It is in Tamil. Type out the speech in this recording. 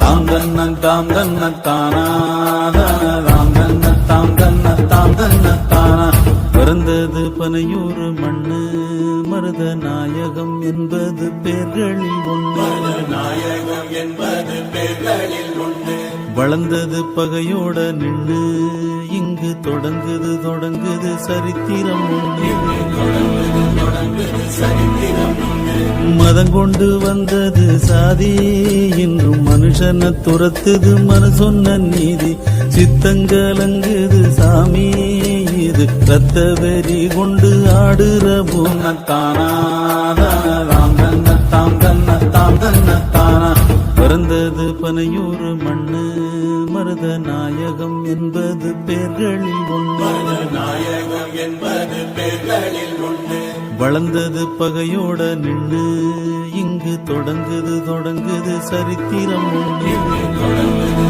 தாம் தன்ன தாம் தன்ன தானா தாம் தன்ன தாம் தன்ன தாம் தன்ன தானா. பிறந்தது பனையூர் மண்ணு மருத நாயகம் என்பது பேர்களில் ஒன்று நாயகம் என்பது பேர்களில் உண்டு வளர்ந்தது பகையோட நின்று இங்கு தொடங்குது தொடங்குது சரித்திரம் ஒன்று மதம் கொண்டு வந்தது சாதி இன்றும் மனுஷனை துரத்துது மனு சொன்ன நீதி சித்தங்கலங்குது சாமி இது. ரத்த வெறி கொண்டு ஆடுற பூனத்தானா தாம் தன்ன தாம் தன்ன தாம் தன்ன தானா. பிறந்தது பனையூர் மண்ணு மருத நாயகம் என்பது பேர்களில் ஒன்று. நாயகம் என்பது பேர்களில் ஒன்று. வளர்ந்தது பகையோட நின்று இங்கு தொடங்குது தொடங்குது சரித்திரம் ஒன்று.